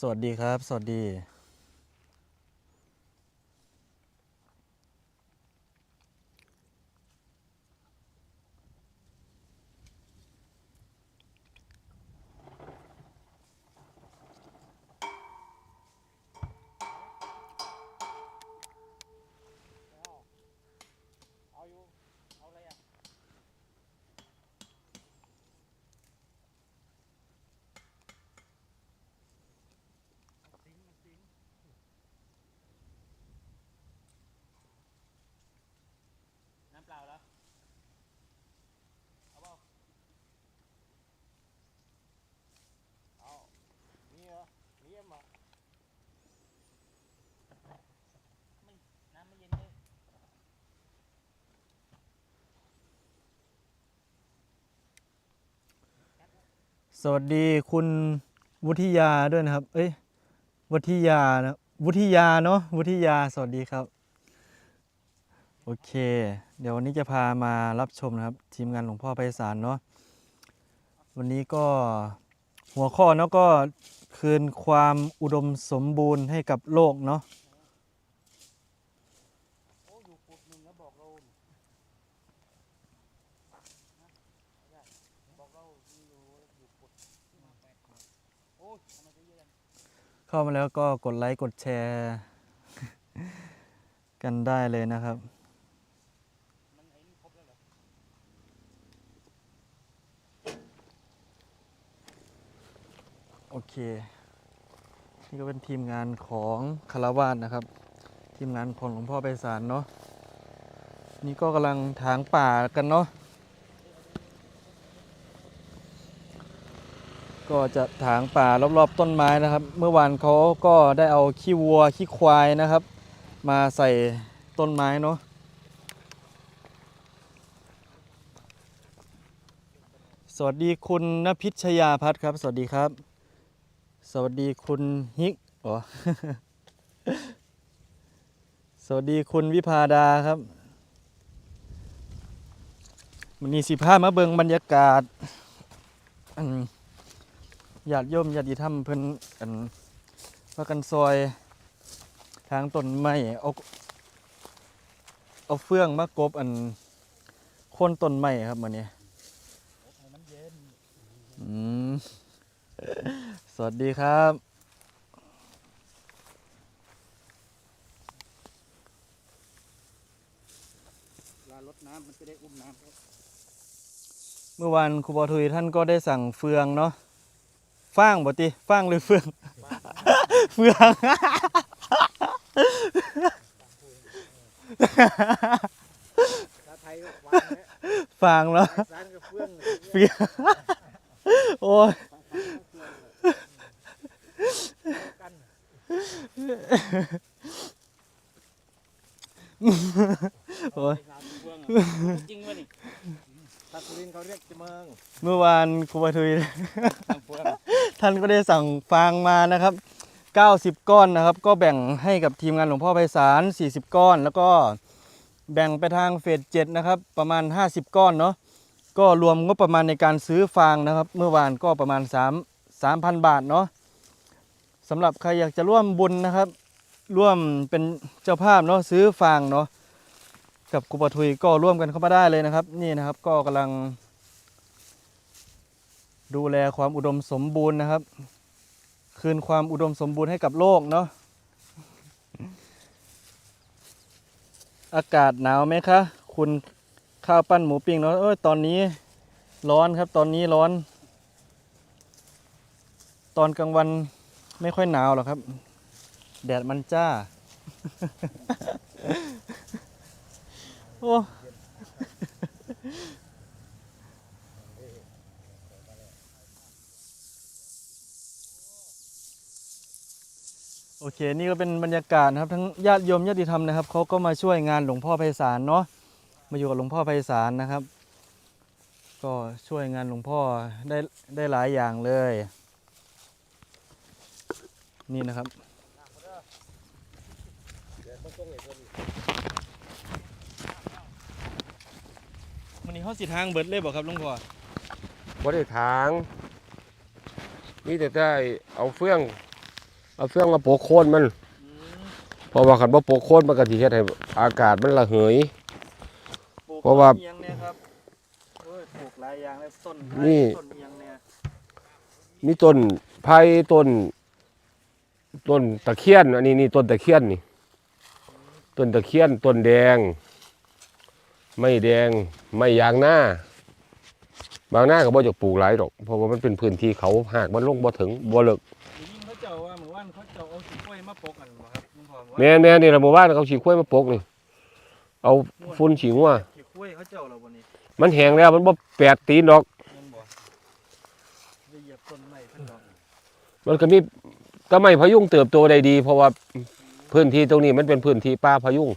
สวัสดีครับ สวัสดี เอาอยู่ เอาอะไรอะ สิงมันสิงน้ำเปล่าแล้ว เอาเปล่าเอานี่เหรอนี่เอ็มเหรอไม่น้ำไม่เย็นเลย ส วัสดีคุณวุฒิยาด้วยนะครับ เอ้ยวุฒิยานะวุฒิยาเนาะวุฒิยาสวัสดีครับ โอเค เดี๋ยววันนี้จะพามารับชมนะครับ ทีมงานหลวงพ่อไพศาลเนาะวันนี้ก็หัวข้อเนาะก็คืนความอุดมสมบูรณ์ให้กับโลกเนาะ โอ้อยู่ปุดหนึ่งแล้วบอกเรานะไม่ได้บอกเราอยู่อยู่ปุดมาแปดโอ้ยทำไมจะ เข้ามาแล้วก็กดไลค์กดแชร์ กันได้เลยนะครับโอเค นี่ก็เป็นทีมงานของคารวาสนะครับ ทีมงานของหลวงพ่อไปสารเนาะนี่ก็กำลังถางป่ากันเนาะ ก็จะถางป่ารอบๆต้นไม้นะครับ เมื่อวานเขาก็ได้เอาขี้วัวขี้ควายนะครับ มาใส่ต้นไม้เนาะสวัสดีคุณนพิชยาพัฒน์ครับ สวัสดีครับ สวัสดีคุณฮิกอ๋อสวัสดีคุณวิพาดาครับมันนี้สิพามาเบิงบรรยากาศอัน ญาติโยมญาติธรรมเพิ่นอันพากันซอยทางต้นไม้เอาเอาเฟืองมากบอันโคนต้นไม้ครับมื้อนี้ให้มันเย็นอืมสวัสดีครับเวลาลดน้ำมันจะได้อุ้มน้ำครับ เมื่อวานครูบอทุยท่านก็ได้สั่งเฟืองเนาะ ฟางบ่ติฟางหรือเฟืองเฟืองชาไทยก็วางแล้วฟางเนาะสารก็เฟื่องเฟืองโอ้ยกันโอ้ยเฟื่องจริงวะนี่ตาสุรินทร์เขาเรียกจะเมืองเมื่อวานครูบอทุยเฟื่อง ท่านก็ได้สั่งฟางมานะครับ 90 ก้อนนะครับ ก็แบ่งให้กับทีมงานหลวงพ่อไพศาล 40 ก้อน แล้วก็แบ่งไปทางเฟส7นะครับ ประมาณ 50 ก้อนเนาะ ก็รวมงบประมาณในการซื้อฟางนะครับ เมื่อวานก็ประมาณ 3 3,000 บาทเนาะสำหรับใครอยากจะร่วมบุญนะครับ ร่วมเป็นเจ้าภาพเนาะซื้อฟางเนาะกับกุปทุยก็ร่วมกันเข้ามาได้เลยนะครับ นี่นะครับก็กำลัง ดูแลความอุดมสมบูรณ์นะครับ คืนความอุดมสมบูรณ์ให้กับโลกเนาะอากาศหนาวไหมคะ คุณข้าวปั้นหมูปิ้งเนาะเอ้ยตอนนี้ร้อนครับตอนนี้ร้อน ตอนกลางวันไม่ค่อยหนาวหรอกครับ แดดมันจ้า โอ้ โอเค นี่ก็เป็นบรรยากาศนะครับ ทั้งญาติโยมญาติธรรมนะครับเขาก็มาช่วยงานหลวงพ่อไพศาลเนาะมาอยู่กับหลวงพ่อไพศาลนะครับ ก็ช่วยงานหลวงพ่อได้ได้หลายอย่างเลย นี่นะครับมันนี้เขาสิทางเบิดเลยบอกครับหลวงพ่อบ่ได้ถางนี่แต่ได้เอาเฟื่อง เอาเฟืองมาโปะโคนมันอืมเพราะว่าคันบ่โปะโคนมันก็สิเฮ็ดให้อากาศมันระเหยปลูกเพราะว่าเอียงเนี่ยครับโอ้ยปลูกหลายอย่างเลยต้นไผ่นี่ ต้นเอียงเนี่ยมีต้นไผ่ต้น ต้นตะเคียน อันนี้นี่ต้นตะเคียนนี่ ต้นตะเคียนต้นแดง ไม่แดงไม่ยางหน้า บางหน้าก็บ่อยากปลูกหลายดอกเพราะว่ามันเป็นพื้นที่เขาหากมันลงบ่ถึงบ่เลิก ยิ่งเขาเจ้าว่าเหมื อนเขาเจ้าเอาสีกล้วยมาปกกันบ่ครับลุงพรว่าแม่นแม่นนี่ละหมู่บ้านเขาฉีกล้วยมาปกนี่ เอาฟุ้นฉีงัวสีกล้วยเขาเจ้าเราบ่นี่มันแห้งแล้วมันบ่แปดตีนดอกม่นบ่ได้เหยียบต้นไม้เพิ่นดอกมันก็มีต้นไม้พะยุงเติบโตได้ดี เพราะว่าพื้นที่ตรงนี้มันเป็นพื้นที่ป่าพะยุง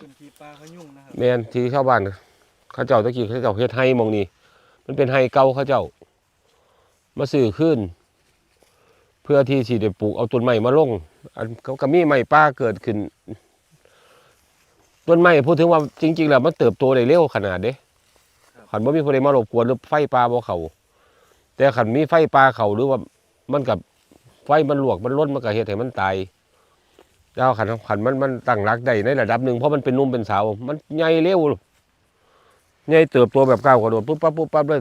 พื้นที่ป่าเขายุ่งนะครับแม่นที่ชาวบ้านเขาเจ้าตะกี้เขาเจ้าเฮ็ดไห้หมองนี้มันเป็นไห้เก่าเขาเจ้า มาซื้อขึ้น เพื่อที่สิได้ปลูกเอาต้นไม้มาลงอันเขาก็มีไม้ป่าเกิดขึ้นต้นไม้พูดถึงว่าจริง ๆ แล้วมันเติบโตได้เร็วขนาดเด้ขันบ่มีผู้ใดมารบกวนหรือไฟป่าบ่เขาแต่ขันมีไฟป่าเขาหรือว่ามันกับไฟมันลวกมันล้นมันก็เฮ็ดให้มันตายแล้วขันขันมันมันตั้งรักได้ในระดับหนึ่งเพราะมันเป็นนุ่มเป็นสาว มันใหญ่เร็วใหญ่เติบโตแบบก้าวกระโดดปุ๊บปั๊บปุ๊บปั๊บเลย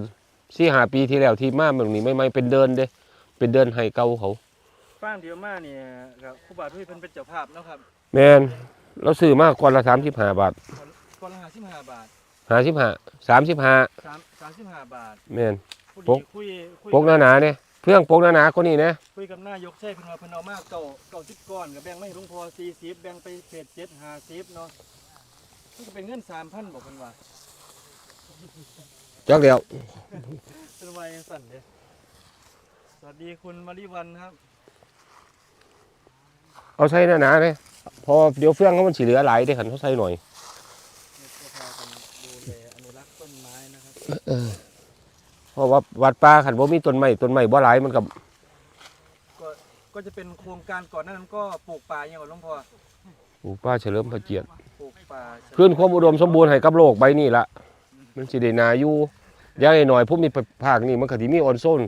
สี่ห้าปีที่แล้วที่มาเมืองนี้ไม่ไม่เป็นเดินเด้ เป็นเดินให้เก่าเขา ฟางเดียวมาเนี่ยครับครูบาทุยเพิ่นเป็นเจ้าภาพเนาะครับแมนเราซื้อมากกว่าละสามสิบห้าบาทคนละ55บาทห้าสิบห้าสามสิบห้า3 35บาทแมน ผู้ปดีกคุยคุยปกหนาๆเนี่ยเพื่องปกหนาๆก็นี่นะคุยกับนายกใช่เพิ่นว่าเพิ่นเอามาเก่าเก่า10ก้อนก็แบ่งมาให้หลวงพ่อ40แบ่งไปเศษ7 50เนาะมันก็เป็นเงิน3,000บ่เพิ่นว่าจักเดียวเป็นวัยสั่นเด้ สวัสดีคุณมาริวันครับ เอาใส่หนาๆเนี่ยพอเดี๋ยวเฟื่องเขามันสีเหลือหลายได้ขันเขาใส่หน่อยเนี่ยจะพากันดูแลอนุรักษ์ต้นไม้นะครับเพราะว่าวัดป่าขันบ่มีต้นไม้ต้นไม้บ่หลายมันกับก็ก็จะเป็นโครงการก่อนหนานั้นก็ปลูกป่าอย่างก่อนหลวงพ่อปลูกป่าเฉลิมพระเกียรติปลูกป่าคืนความอุดมสมบูรณ์ให้กับโลกใบนี้ละมันสิได้นาอยู่อยังหน่อยผู้มีภาคนี่มันก็สิมีออนโซน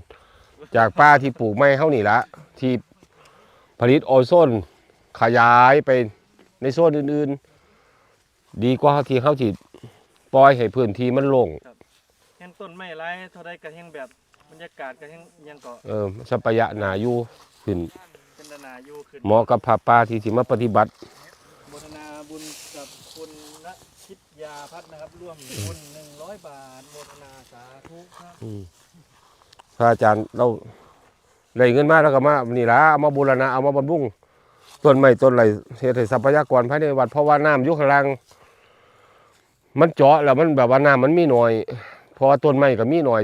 จากป่าที่ปลูกไม้เฮานี่ละที่ผลิตออนโซนขยายไปในโซนอื่นๆ ดีกว่าที่เฮาสิปล่อยให้พื้นที่มันโล่งแห่งต้นไม้ไรเท่าใดก็แห่งแบบบรรยากาศก็แห่งอิหยังก็เออสัปยะนาอยู่ขึ้นเป็นนานาอยู่ขึ้นเหมาะกับผาป่าที่สิมาปฏิบัติบทนาบุญกับคุณณชิตยาพัฒน์นะครับร่วมบุญหนึ่งร้อยบาทโมทนาสาธุครับอืม พระอาจารย์เราได้เงินมาแล้วก็มานี่ละเอามาบูรณะเอามาบำรุงต้นไม้ต้นไรเฮ็ดให้ทรัพยากรภายในวัดเพราะว่าน้ำยู่ข้างล่างมันเจาะแล้วมันแบบว่าน้ำมันมีหน่อยเพราะต้นไม้ก็มีหน่อย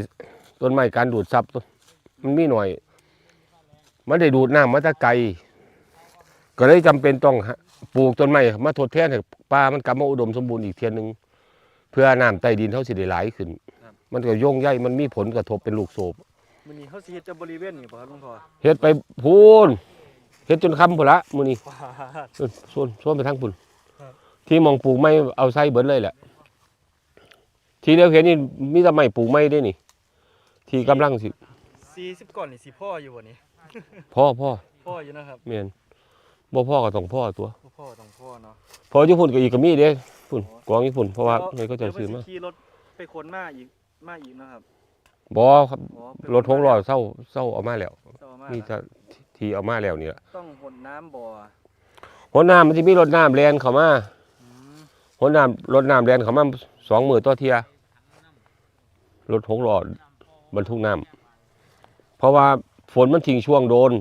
ต้นไม้การดูดซับมันมีหน่อย มันได้ดูดน้ำมาตะไกลก็เลยจำเป็นต้องปลูกต้นไม้มาทดแทนให้ป่ามันกลับมาอุดมสมบูรณ์อีกเทียนหนึ่งเพื่อน้ำใต้ดินเขาสิได้หลขึ้น มันก็ย่งใยมันมีผลกระทบเป็นลูกโศบ มื้อนี้เขาสิเฮ็ดจะบริเวณนี่บ่ครับหลวงพ่อเฮ็ดไปพูนเฮ็ดจนคำพุ่นละมื้อนี้ว้าส่วนส่วนไปทางพุ่นครับ ที่หมองปลูกไม้เอาใส่เบิดเลยแหละ ที่เดียวเห็นนี่มีแต่ไม้ปลูกไม้ได้นี่ ที่กำลังสิ40ก่อนนี่สิพ่ออยู่บ่นี่พ่อพ่อพ่ออยู่นะครับแม่นบ่พ่อก็ต้องพ่อตัว บ่พ่อต้องพ่อเนาะพออยู่พุ่นก็อีกก็มีเด้พุ่นกองอยู่พุ่นเพราะว่าไม่ก็จะซื้อมาเดี๋ยวเพิ่นสิขี่รถไปขนมาอีกมาอีกนะครับ บ่ครับอ๋อไปรถหกล้อเศร้าเศร้าเอามาแล้วเจ้ามามีแล้วแต่ที่เอามาแล้วนี่ล่ะต้องหดน้ำบ่อหัวน้ำมันสิมีรถน้ำแล่นเข้ามาอืมรถน้ำรถน้ำแดนเขามาสองมือต่อเทียรถหกล้อบรรทุกน้ำเพราะว่าฝนมันทิ้งช่วงโดน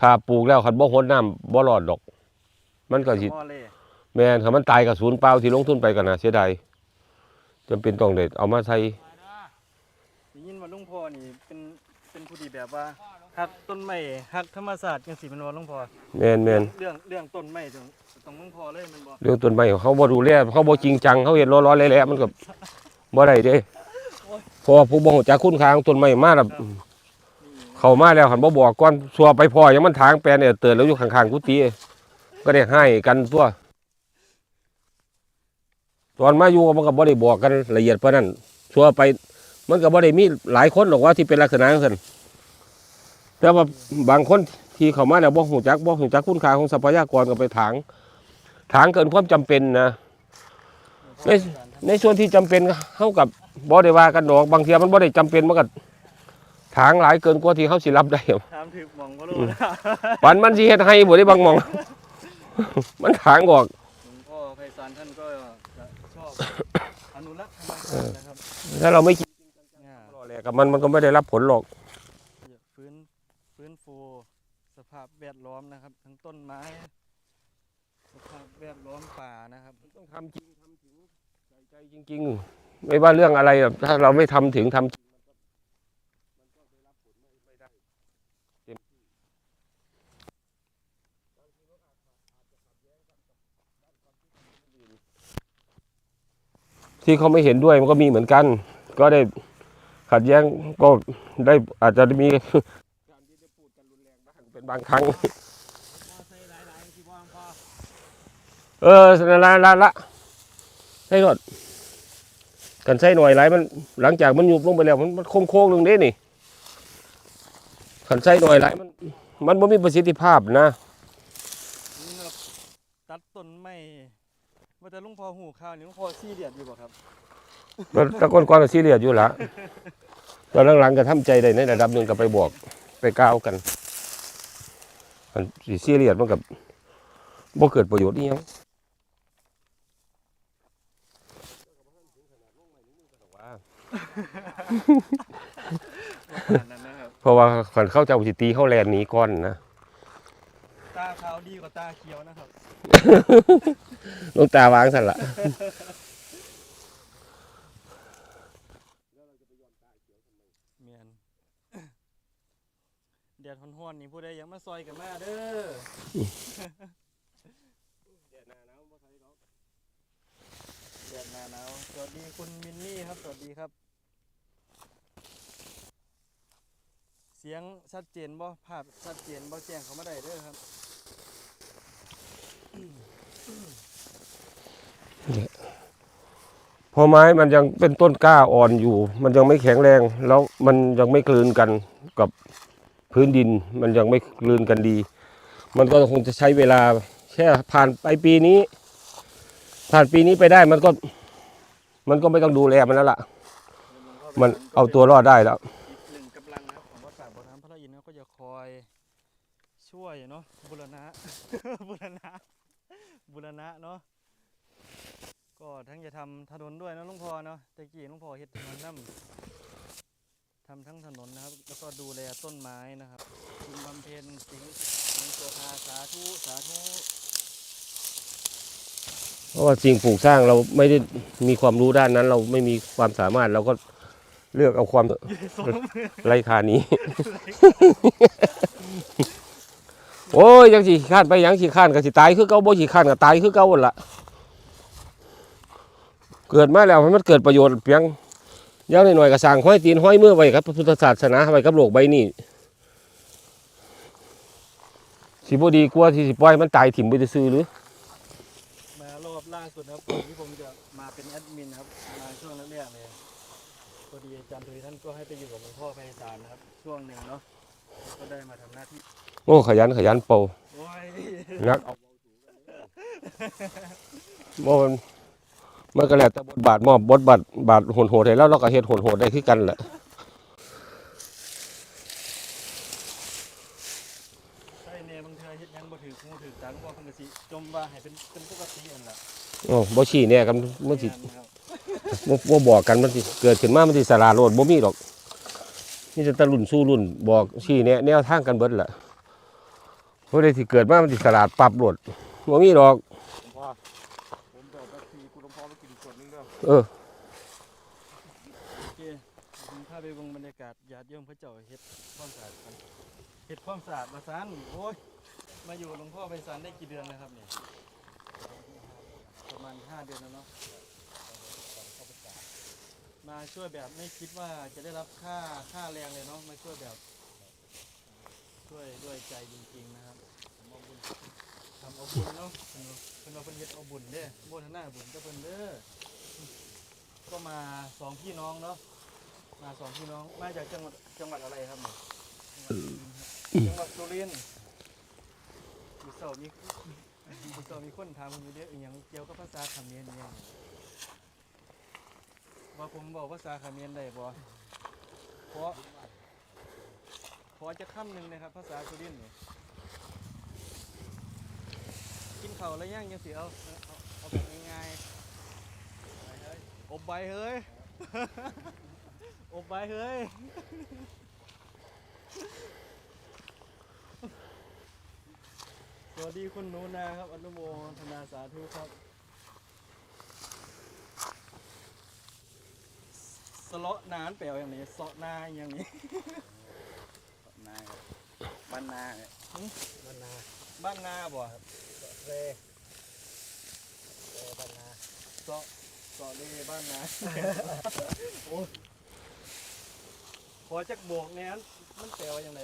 ถ้าปลูกแล้วคันบ่หดน้ำบ่รอดดอก มันก็สิ หม้อเล่แม่นคันมันตายกับศูนย์เปล่าที่ลงทุนไปกันนะเสียดายจำเป็นต้องเด็ดเอามาใส่ได้ยิ นว่าหลุงพ่อนี่เป็นเป็นผู้ที่แบบว่าฮักต้นไม้ฮักธรรมศาสตร์จังซี่แมันว่าหลุงพ่อแม่นแม่นเรื่องเรื่องต้นไม้ต้องต้องหลุงพ่อเลยแมันบ่เรื่องต้นไม้เขาบ่ดูแลเขาบ่จริงจังเขาเห็นร้อนๆแหละๆมันก็บ่ได้เด้เพราะว่าผู้บ่ฮู้จักคุณค่าของต้นไม้มาแล้วนี่เข้ามาแล้วหันบ่บอกก่อนสัวไปพ่อยังมันทางแปลนเนี่ยเตือนแล้วอยู่ข้างๆกุฏิก็ได้ให้กันตัวตอนมาอยู่ก็มันก็บ่ได้บอกกันละเอียดเพราะนั้นสัวไป มันก็บ่ได้มีหลายคนหรอกว่าที่เป็นลักษณะนั้นแต่ว่าบางคนที่เขามาแล้วบ่หูจักบ่หูจักคุณค่าของทรัพยากรก็ไปถางถางเกินความจำเป็นนะในในส่วนที่จำเป็นเฮากับบ่ได้ว่ากันดอกบางเทียมันบ่ได้จำเป็นมันก็ถางหลายเกินกว่าที่เฮาสิรับได้ถามถึงหมองก็รู้นะปันมันสิเฮ็ดให้บ่ได้บางหมอง มันถางออกหลวงพ่อไพศาลท่านก็จะชอบอนุรักษ์ธรรมชาตินะครับถ้าเราไม่ กับมันมันก็ไม่ได้รับผลหรอกอยากฟื้นฟื้นฟูสภาพแวดล้อมนะครับ ทั้งต้นไม้ สภาพแวดล้อมป่านะครับต้องทำจริงทำถึงใส่ใจจริง ๆ ไม่ว่าเรื่องอะไรอะถ้าเราไม่ทำถึงทำจริงมันก็มันก็ได้รับผลไม่ไม่ได้เต็มที่ที่เขาไม่เห็นด้วยมันก็มีเหมือนกัน ก็ได้ ขัดแย้งก็ได้อาจจะมีการที่ได้พูดกันรุนแรงบ้างเป็นบางครั้ง เออละละละละใช่ก่อนกันใส่หน่อยไรมันหลังจากมันยุบลงไปแล้ว มันมันโค้งโค้งลงเด้นี่ขันใส่หน่อยไรมัน มันบ่มีประสิทธิภาพนะนี่นะครับตัดต้นไม้ว่าแต่ลุงพอหูข้าวนี่ลุงพอซีเรียสอยู่บ่ครับ ตะก้นก้อนก็ซีเรียสอยู่ละตอนหลังๆก็ทำใจได้ในระดับหนึ่งก็ไปบอกไปก้าวกันมันสิซีเรียสมันกับบ่เกิดประโยชน์นี่ยังขนาดนั้นนะครับเพราะว่าขันเข้าเจ้าสิตีเข้าแลนหนี้ก้อนนะตาขาวดีกว่าตาเขียวนะครับลงตาวางสั่นละ เมียน แดดฮ้อนๆนี่ผู้ใดยากมาซอยกันมาเด้อแดดหนาหนาวสวัสดีคุณมินนี่ครับสวัสดีครับ เสียงชัดเจนบ่ภาพชัดเจนบ่แจ้งเขามาได้เด้อครับพอไม้มันยังเป็นต้นกล้าอ่อนอยู่ มันยังไม่แข็งแรง แล้วมันยังไม่กลืนกันกับ พื้นดินมันยังไม่กลืนกันดี มันก็คงจะใช้เวลาแค่ผ่านไปปีนี้ ผ่านปีนี้ไปได้มันก็ มันก็ไม่ต้องดูแลมันแล้วล่ะ มันเอาตัวรอดได้แล้วกหนึ่งกำลังนะครับของวัดป่าบ่อน้ำพระอินทร์เขาก็จะคอยช่วยเนาะบุรณะ บุรณะ บุรณะเนาะก็ทั้งจะทำถนนด้วยนะลุงพ่อเนาะตะกี้ลุงพ่อเฮ็ดถนนน้ำ ทำทั้งถนนนะครับ แล้วก็ดูแลต้นไม้นะครับคุณบำเพ็ญสิงห์สิงห์โสภาสาธุสาธุเพราะว่าสิ่งปลูกสร้างเราไม่ได้มีความรู้ด้านนั้น เราไม่มีความสามารถเราก็เลือกเอาความสมไร้ค่านี้ โอ้ยยังสิขี้ข้านไปยังสิข้านก็สิตายคือเก่าบ่สิข้านก็ตายคือเก่าหั่นล่ะเกิดมาแล้วให้มันเกิดประโยชน์เพียง อยังหน่อยๆก็สร้างห้อยตีนห้อยมือไว้ครับพระพุทธศาสนาไว้กับโลกใบนี้สิบ่ดีกว่าที่สิปล่อยมันตายถิ่มไปซื่อๆหรือ มารอบล่าสุดนะครับก่อนที่ผมจะมาเป็นแอดมินครับมาช่วงแรกๆเลยพอดีอาจารย์ทุยท่านก็ให้ไปอยู่กับหลวงพ่อไพศาลนะครับ ช่วงหนึ่งเนาะก็ได้มาทำหน้าที่โอ้ขยันขยันเป่าโอ้ยนักเอาบ่มัน มันก็แล้วแต่บทบาทมอบบทบาทบาทโหดๆให้แล้วเราก็เฮ็ดโหดๆได้คือกันแหละใช่เนี่ยบางเทื่อเฮ็ดหยังบ่ถืองูถือตังบ่เพิ่นก็สิจมว่าให้เป็นเป็นปกติอันล่ะโอ้บ่ชี้แน่กันมันสิแม่นครับบ่บ่บอกกันมันสิเกิดขึ้นมามันสิสลาดโลดบ่มีดอกนี่จะตะรุ่นสู้รุ่นบอกชี้แนะแนวทางกันเบิดล่ะบ่ได้สิเกิดมามันสิสลาดปรับโลดบ่มีดอก พ่อผมแบบนาทีคุณหลวงพ่อมากินส่วนนึง เออโอเคผมพาไปเบิ่งบรรยากาศญาติโยมพระเจ้าเฮ็ดความสะอาดกันเฮ็ดความสะอาดมาซันโอ้ยมาอยู่หลวงพ่อไพศาลได้กี่เดือนแล้วครับเนี่ยประมาณห้าเดือนแล้วเนาะมาช่วยแบบไม่คิดว่าจะได้รับค่าค่าแรงเลยเนาะมาช่วยแบบ ช่วยด้วยใจจริงๆนะครับทำเอาบุญทำเอาบุญเนาะเพิ่นเพิ่นว่าเพิ่นเฮ็ดเอาบุญเด้อโมทนาบุญกับเพิ่นเด้อ ก็มาสองพี่น้องเนาะมาสองพี่น้องมาจากจังหวัดจังหวัดอะไรครับเนี่ยจังหวัดสุรินทร์เสาร์มีมื้อเสาร์มีคนถามผมอยู่เด้ออหยังเกี่ยวกับภาษาเขมรอหยังว่าผมบอกภาษาเขมรได้บ่เพราะขอจะคำหนึ่งนะครับ ภาษาสุรินทร์นี่กินข้าวแล้วยังยังสิเอาเอาเอาแบบง่ายๆ อบใบเฮ้ย อบใบเฮ้ย สวัสดีคุณหนูนาครับ อนุโมทนาสาธุครับ สเลาะนานแปลว่าอย่างนี้เสาะนาอย่างนี้ นาครับบ้านนาเนี่ยบ้านนาบ้านนาบ่เรเรบ้านนาเสาะ เสาะเลบ้านนาโอ้ขอจักโบกแหนนมันแปลว่าอย่างไร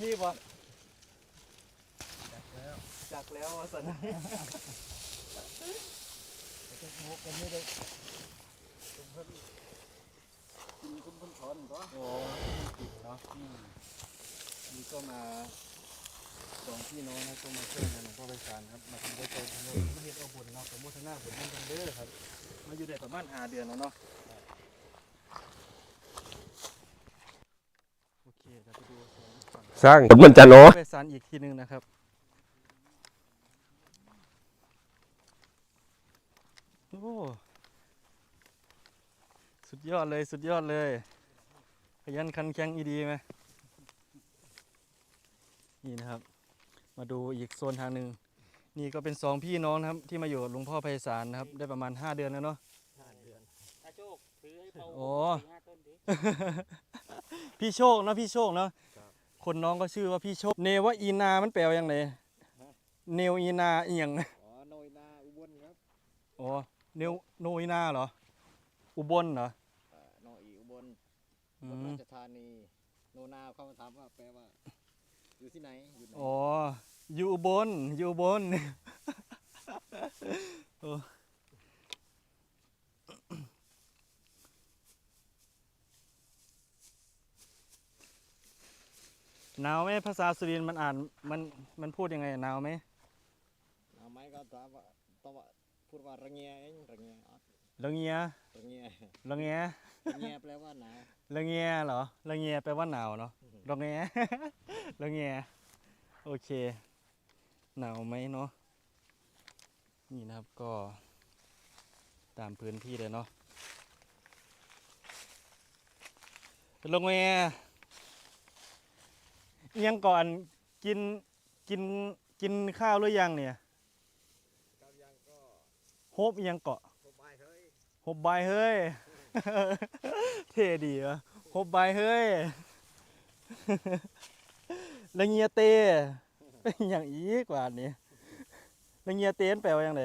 นี่บ่จักแล้วจักแล้วว่าสันแต่ก็มุกกันไม่ได้คุณเพิ่นกินคุณเพิ่นถอนก็โอ้ติดเนาะนี่ก็มา สองพี่น้องนะก็มาช่วยงานหลวงพ่อไพศาลครับมาทำด้วยใจทำเลยมาเฮ็ดเอาบุญเนาะสมมติหน้าบุญมันทำเด้อครับมาอยู่ได้ประมาณห้าเดือนแล้วเนาะโอเคเดี๋ยวไปดูสวนฝั่งสร้างผลมันจะน้อยไพศาลอีกทีหนึงนะครับโอ้สุดยอดเลยสุดยอดเลยขยันขันแข็งอีดีไหมนี่นะครับ มาดูอีกโซนทางหนึ่งนี่ก็เป็นสองพี่น้องนะครับ ที่มาอยู่กับหลวงพ่อไพศาลนะครับ ได้ประมาณ 5 เดือนแล้วเนาะห้าเดือนถ้าโชคซื้อให้เปาโอ้ สี่ห้าต้นดิ พี่โชคเนาะพี่โชคเนาะคนน้องก็ชื่อว่าพี่โชค เนวอีนามันแปลว่าอย่างไรเนวอีนาอีหยังอ๋อโนยนาอุบลครับอ๋อเนวโนอีนาเหรอ อุบลเหรออ่าโนอีอุบลอือุบลมราชธานีโนนาเข้ามาถามว่าแปลว่า อยู่ที่ไหนอยู่ไหนอ๋อ อยู่อุบลอยู่อุบลโอ้หนาวไหมภาษาสุรินทร์มันอ่านมันมันพูดยังไงหนาวไหมเอาไม้ก็ถามว่าต้องว่าพูดว่าระเงียเองระเงียอ๋อละเงียระเงียละเงียระเงียแปลว่าหนาวละเงียเหรอละเงียแปลว่าหนาวเนาะ ละเงียละเงียโอเค หนาวไหมเนาะนี่นะครับก็ตามพื้นที่เลยเนาะละเงียอิหยังก่อนกินกินกินข้าวหรือยังเนี่ยกำยังก็โฮบอิหยังเกาะสบายเฮ้ยหบบายเฮ้ย เท่ดีวะหบบายเฮ้ย ละเงียเตเป็นอย่างอีกว่านี้ละเงียเตนแปลว่าอย่างไร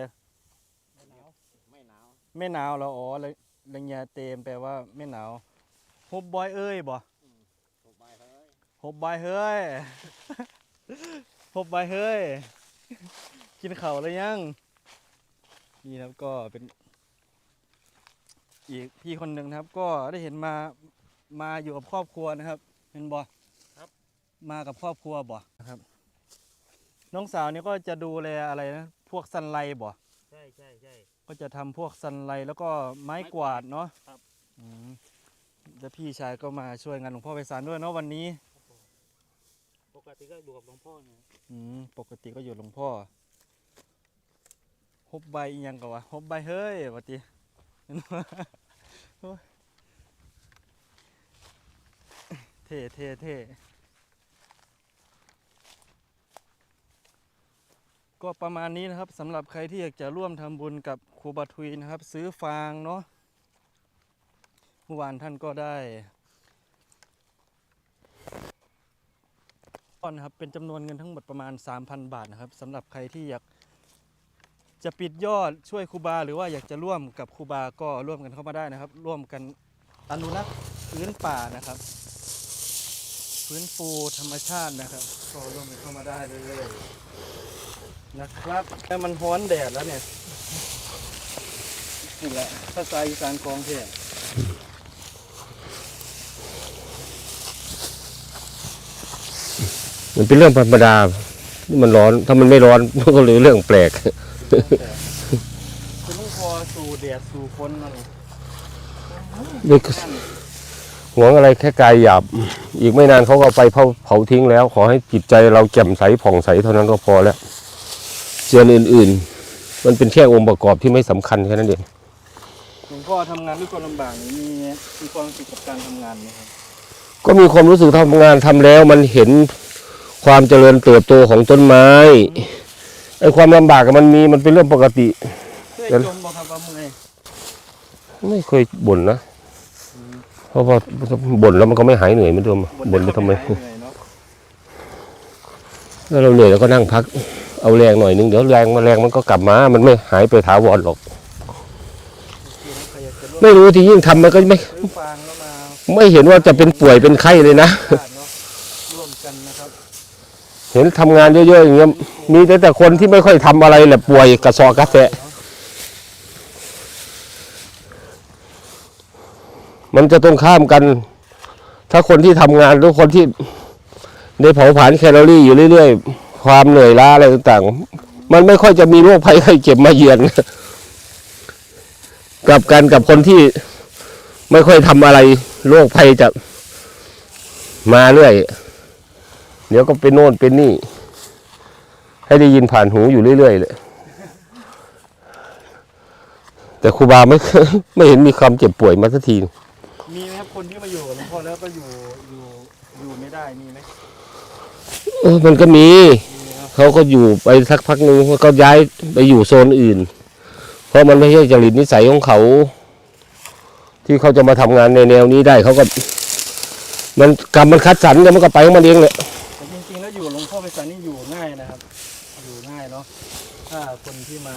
ไม่หนาวไม่หนาวไม่หนาวเหรออ๋อละละเงียเตนแปลว่าไม่หนาวหบบอยเอ้ยบ่สบายเฮ้ยหบบายเฮ้ยหบบายเฮ้ยกินข้าวแล้วยัง นี่นะครับก็เป็น อีกพี่คนหนึ่งนะครับ ก็ได้เห็นมามาอยู่กับครอบครัวนะครับ เห็นบ่ครับ มากับครอบครัวบ่นะครับ น้องสาวนี่ก็จะดูแลอะไรนะ พวกสันไลบ่ใช่ใช่ใช่ ก็จะทำพวกสันไลแล้วก็ไม้กวาดเนาะครับ อืมแล้วพี่ชายก็มาช่วยงานหลวงพ่อไปสารด้วยเนาะวันนี้ ปกติก็อยู่กับหลวงพ่อไงอืมปกติก็อยู่หลวงพ่อฮบใบอีหยังกะวะฮบใบเฮ้ยปติเห็นบ่โอ้ย เท่เท่เท่ก็ประมาณนี้นะครับสำหรับใครที่อยากจะร่วมทำบุญกับครูบาทุยนะครับ ซื้อฟางเนาะเมื่อวานท่านก็ได้ก้อนนะครับเป็นจำนวนเงินทั้งหมดประมาณ 3,000 บาทนะครับสำหรับใครที่อยากจะปิดยอดช่วยครูบา หรือว่าอยากจะร่วมกับครูบาก็ร่วมกันเข้ามาได้นะครับ ร่วมกันอนุรักษ์พื้นป่านะครับ พื้นฟูธรรมชาตินะครับก็ร่วมกันเข้ามาได้เลยนะครับแต่มันฮ้อนแดดแล้วเนี่ยนี่แหละภาษาอีสานกองเทพมันเป็นเรื่องธรรมดานี่มันร้อน ถ้ามันไม่ร้อนมันก็เลยเรื่องแปลกคุณลุงพอสู่แดดสู่ฝนนั่นนี่คือห วงอะไรแค่กายหยาบ อีกไม่นานเขาก็เอาไปเผาเผาทิ้งแล้ว ขอให้จิตใจเราแจ่มใสผ่องใสเท่านั้นก็พอแล้วส่วนอื่น ๆ มันเป็นแค่องค์ประกอบที่ไม่สำคัญแค่นั้นเองหลวงพ่อทำงานด้วยความลำบากนี่มีมีความสุขกับการทำงานไหมครับก็มีความรู้สึกทำงานทำแล้วมันเห็นความเจริญเติบโตของต้นไม้ไอ้ความลำบากอะมันมีมันเป็นเรื่องปกติเคยเดี๋ยวจมบ่ครับว่าเมื่อยไม่เคยบ่นนะ เพราะว่าบ่นแล้วมันก็ไม่หายเหนื่อยเหมือนเดิมบ่นไปทำไมเหนื่อยเนาะถ้าเราเหนื่อยเราก็นั่งพัก เอาแรงหน่อยนึงเดี๋ยวแรงมาแรงมันก็กลับมา มันไม่หายไปถาวรหรอกคือใครอยากจะร่วมไม่รู้ที่ยิ่งทำมันก็ไม่ซื้อฟางแล้วมาไม่เห็นว่าจะเป็นป่วยเป็นไข้เลยนะญาติเนาะร่วมกันนะครับเห็นทำงานเยอะๆอย่างเงี้ยมีแต่แต่คนที่ไม่ค่อยทำอะไรแหละป่วยกระสอบกระแสะ มันจะตรงข้ามกัน ถ้าคนที่ทำงานหรือคนที่ได้เผาผลาญแคลอรี่อยู่เรื่อยๆ ความเหนื่อยล้าอะไรต่างๆ มันไม่ค่อยจะมีโรคภัยไข้เจ็บมาเยือนกลับกันกับคนที่ไม่ค่อยทำอะไรโรคภัยจะมาเรื่อย เดี๋ยวก็เป็นโน่นเป็นนี่ ให้ได้ยินผ่านหูอยู่เรื่อยๆเลยแต่ครูบาไม่ไม่เห็นมีความเจ็บป่วยมาสักที ครับคนที่มาอยู่กับหลวงพ่อแล้วก็อยู่อยู่อยู่ไม่ได้มีไหมเออมันก็มี มีครับเขาก็อยู่ไปสักพักหนึ่งก็ย้ายไปอยู่โซนอื่น เพราะมันไม่ใช่จริตนิสัยของเขา ที่เขาจะมาทำงานในแนวนี้ได้เขาก็ มันกรรมมันคัดสรรกันมันก็ไปของมันเองแหละแต่จริงๆแล้วอยู่กับหลวงพ่อไปสานนี่อยู่ง่ายนะครับ อยู่ง่ายเนาะถ้าคนที่มา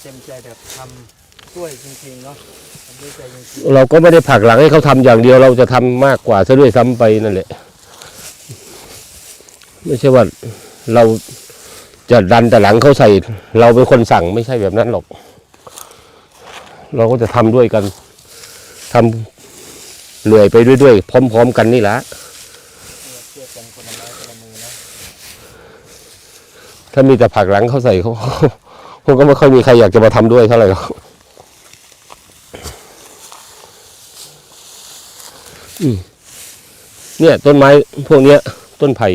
เต็มใจแบบทำช่วยจริงๆเนาะ เราก็ไม่ได้ผลักหลังให้เขาทำอย่างเดียว เราจะทำมากกว่าซะด้วยซ้ำไปนั่นแหละ ไม่ใช่ว่าเราจะดันแต่หลังเขาใส่ เราเป็นคนสั่งไม่ใช่แบบนั้นหรอก เราก็จะทำด้วยกันทำเหนื่อยไปด้วยๆพร้อม ๆ กันนี่แหละๆเชื่อกันคนละถ้ามีแต่ผลักหลังเขาใส่เขาคงก็ไม่ค่อยมีใครอยากจะมาทำด้วยเท่าไหร่หรอก อืมเนี่ยต้นไม้พวกเนี้ย ต้นไผ่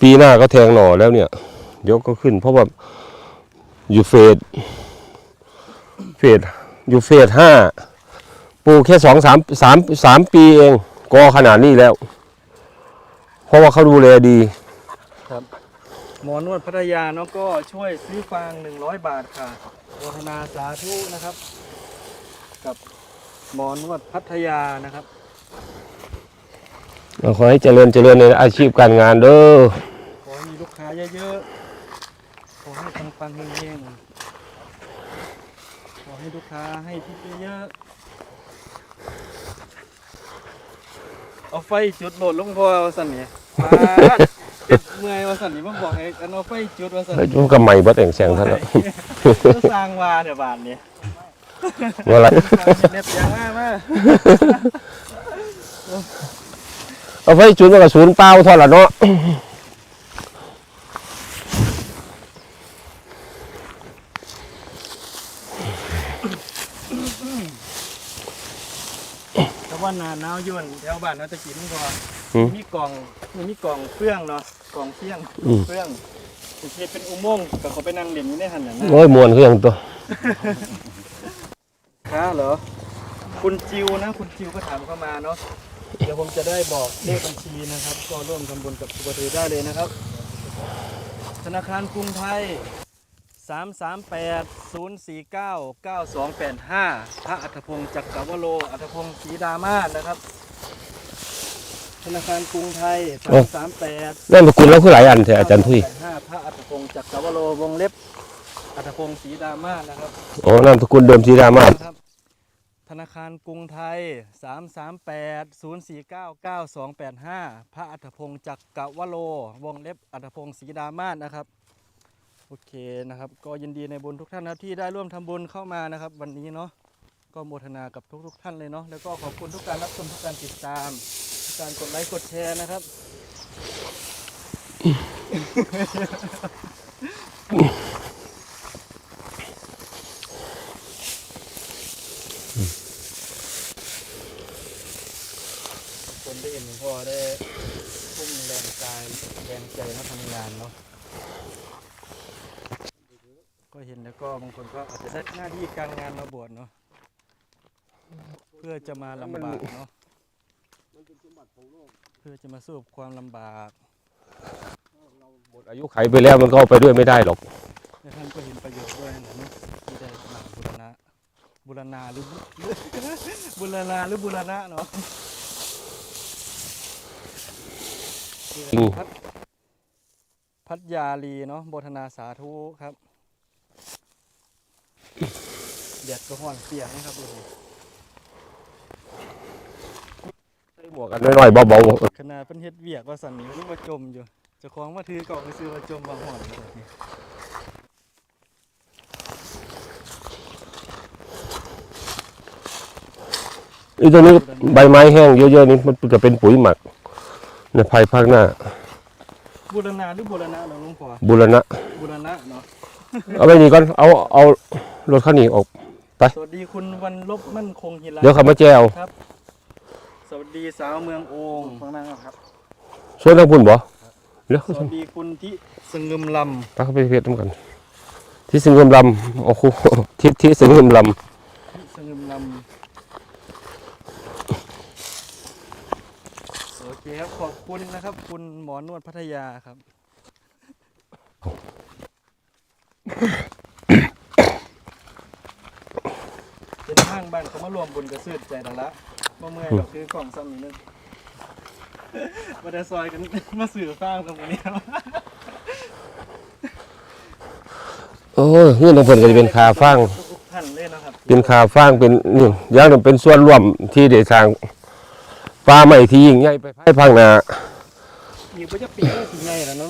ปีหน้าก็แทงหน่อแล้วเนี่ยยวก็ขึ้น เพราะว่าอยู่เฟสเฟสอยู่เฟสห้าปลูกแค่สองสามสามสามปีเองกอขนาดนี้แล้ว เพราะว่าเขาดูแลดีหมอนวดพัทยาเนาะก็ช่วยซื้อฟาง100บาทค่ะโฆษณาสาธุนะครับ กับหมอนวดพัทยานะครับ ขอให้เจริญเจริญในอาชีพการงานเด้อ ขอให้มีลูกค้าเยอะๆ ขอให้ปังปังๆเฮงๆ ขอให้ลูกค้าให้ทิปเยอะๆ เอาไฟจุดโหลดลงพอวาสันเนี่ยปาดเจ็บเมื่อยวาสันนี่มาบอกให้กันเอาไฟจุดวาสันเฮ้ยมันก็ใหม่บัดแองแสงท่านละก็สร้างวาเดี๋ยวบานเนี่ยว่าอะไรเน็บยังมากมา เอาไฟจุดมันก็ศูนย์เปล่าเท่าละเนาะแต่ว่าหนาหนาวอยวนแถวบ้านเราจะกินก่อนมีกล่องมีกล่องเฟื่องเนาะกล่องเฟื่องเฟื่องโอเคเป็นอุโมงค์กับเขาไปนั่งเล่นอยู่ในหันน่ะนะโอ้ยมวนคืออย่างตัวค้าเหรอ คุณจิวนะ คุณจิวก็ถามเข้ามาเนาะเดี๋ยวผมจะได้บอกเลขบัญชีนะครับ ก็ร่วมทำบุญกับสุปถือได้เลยนะครับ ธนาคารกรุงไทย 338 049 9285 พระอัฐพงศ์จักรวโล อัฐพงศ์ศรีดามาศนะครับ ธนาคารกรุงไทย 338 นั่นสกุลแล้วคือหลายอันแท้อาจารย์ทุย5พระอัฐพงศ์จักรวโล วงเล็บ อัฐพงศ์ศรีดามาศนะครับ อ๋อนามสกุลเดิมสีดามาศครับธ นาคารกรุงไทย 338 049 9285 พระอัฐพงศ์จักรวโล วงเล็บอัฐพงศ์ศรีดามาศนะครับ โอเคนะครับ ก็ยินดีในบุญทุกท่านนะที่ได้ร่วมทำบุญเข้ามานะครับ วันนี้เนาะ ก็โมทนากับทุกๆท่านเลยเนาะ แล้วก็ขอบคุณทุกการรับชมทุกการติดตามทุกการกดไลค์กดแชร์นะครับ คนได้เห็นหลวงพ่อได้ทุ่มแรงกายแรงใจมาทำงานเนาะก็เห็นแล้วก็ บางคนก็อาจจะได้หน้าที่การงานมาบวชเนาะเพื่อจะมาลำบากเนาะเพื่อจะมาสู้กับความลำบากหมดอายุไขไปแล้วมันก็เอาไปด้วยไม่ได้หรอกและท่านก็เห็นประโยชน์ด้วยนะที่ได้มาบูรณะบูรณาหรือบุบูรณาหรือบูรณะเนาะนี่แหละพัดพัดยาลีเนาะโบทนาสาธุครับ เด็ดก็ห่อนเปียกนะครับดูดิใส่หมวกกันน้อยๆเบาขนาดเป็นเฮ็ดเวียกว่าสันนิรู้ว่าจมอยู่เจะคล้าของมาถือเกาะไปซื้อมาจมบางห่อนเลยนี่ๆอีตัวนี้ใบไม้แห้งเยอะๆนี่มันจะเป็นปุ๋ยหมักในภายภาคหน้าบูรณาหรือบูรณะเนาะหลุงพ่อบุรณะบูรณะเนาะ เอาไปนี่ก่อน เอา เอารถคันนี้ออก สวัสดีคุณวันลบมั่นคงหิรันเดี๋ยวเขามาแจวครับ สวัสดีสาวเมืองโองฟังนั่งครับ ส่วนทางพุ่นบ่เดี๋ยวสวัสดีคุณที่สงึมลตาเขาไปเพชรด้วยกัน ที่สิงห์ลำโอ้โหทิศที่สิงห์ลำสงึมลำโอเคครับขอบคุณนะครับ คุณหมอนวดพัทยาครับ เป็นห้างบ้านเขามารวมบุญกระสืดใจแล้วละมาเมื่อยดอกคือกล่องซ้ำอีกนึงมาได้ซอยกันมาสื่อฟ้างกันตรงนี้ครับำโอ้ยเงินของเพิ่นก็จะเป็นคาฟังทุกท่านเลยนะครับเป็นคาฟังเป็นนี่อย่างนั้นเป็นส่วนร่วมที่ได้สร้างป่าใหม่ที่ยิ่งใหญ่ไปภายภาคหน้าอีกว่าจะปีก็ถึงไงแล้วเนาะ